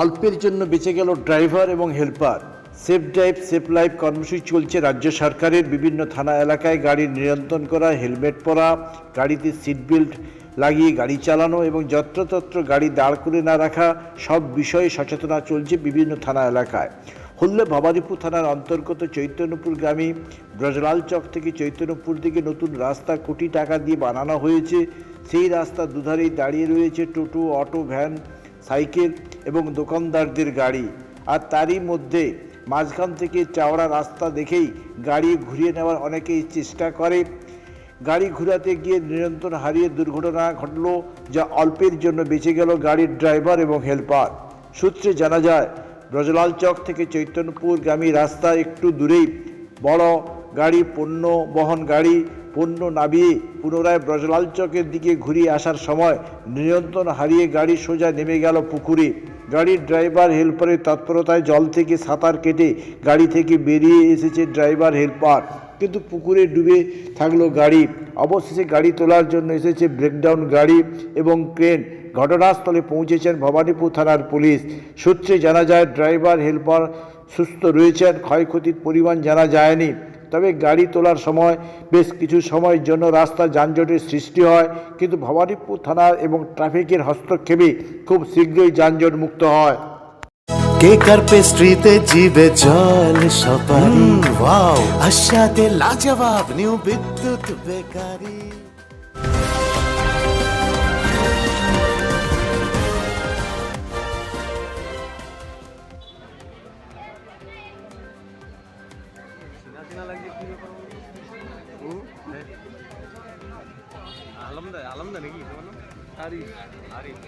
অল্পের জন্য বেঁচে গেল ড্রাইভার এবং helper. Safe drive, safe life কর্মসূচি চলছে রাজ্য সরকারের বিভিন্ন থানা এলাকায়। গাড়ি নিয়ন্ত্রণ করা, হেলমেট পরা, গাড়িতে সিট বেল্ট লাগিয়ে গাড়ি চালানো এবং যত্রতত্র গাড়ি দাঁড় করে না রাখা, সব বিষয়ে সচেতনা চলছে বিভিন্ন থানা এলাকায়। হল্লে ভবানীপুর থানার অন্তর্গত চৈতন্যপুর গ্রামে ব্রজলাল চক থেকে চৈতন্যপুর দিকে নতুন রাস্তা কোটি টাকা দিয়ে বানানো হয়েছে। সেই রাস্তা দুধারেই দাঁড়িয়ে রয়েছে টোটো, অটো, ভ্যান, সাইকেল এবং দোকানদারদের গাড়ি। আর তারই মধ্যে মাঝখান থেকে চাওড়া রাস্তা দেখেই গাড়ি ঘুরিয়ে নেওয়ার অনেকেই চেষ্টা করে। গাড়ি ঘুরাতে গিয়ে নিয়ন্ত্রণ হারিয়ে দুর্ঘটনা ঘটলো যা অল্পের জন্য বেঁচে গেল গাড়ির ড্রাইভার এবং হেল্পার। সূত্রে জানা যায়, ব্রজলাল চক থেকে চৈতন্যপুর গ্রামী রাস্তা একটু দূরেই। বড় গাড়ি, পণ্য, বহন গাড়ি, পণ্য নামিয়ে পুনরায় ব্রজলাল চকের দিকে ঘুরিয়ে আসার সময় নিয়ন্ত্রণ হারিয়ে গাড়ি সোজা নেমে গেল পুকুরে। গাড়ির ড্রাইভার, হেল্পারের তৎপরতায় জল থেকে সাঁতার কেটে গাড়ি থেকে বেরিয়ে এসেছে ড্রাইভার, হেল্পার। কিন্তু পুকুরে ডুবে থাকল গাড়ি। অবশেষে গাড়ি তোলার জন্য এসেছে ব্রেকডাউন গাড়ি এবং ক্রেন। ঘটনাস্থলে পৌঁছেছেন ভবানীপুর থানার পুলিশ। সূত্রে জানা যায়, ড্রাইভার, হেল্পার সুস্থ রয়েছেন, ক্ষয়ক্ষতির পরিমাণ জানা যায়নি। তবে গাড়ি তোলার সময় বেশ কিছু সময়ের জন্য রাস্তা যানজটের সৃষ্টি হয়। কিন্তু ভবানীপুর থানার এবং ট্রাফিকের হস্তক্ষেপে খুব শীঘ্রই যানজট মুক্ত হয়। কেকার পেস্ট্রিতে জিবে জল সপারি? ওয়াও আশাতে লাজবাব নিউ বিদ্যুৎ বেকারি। আলমদা আলমদা নাকি? আরিফ। আরিফ।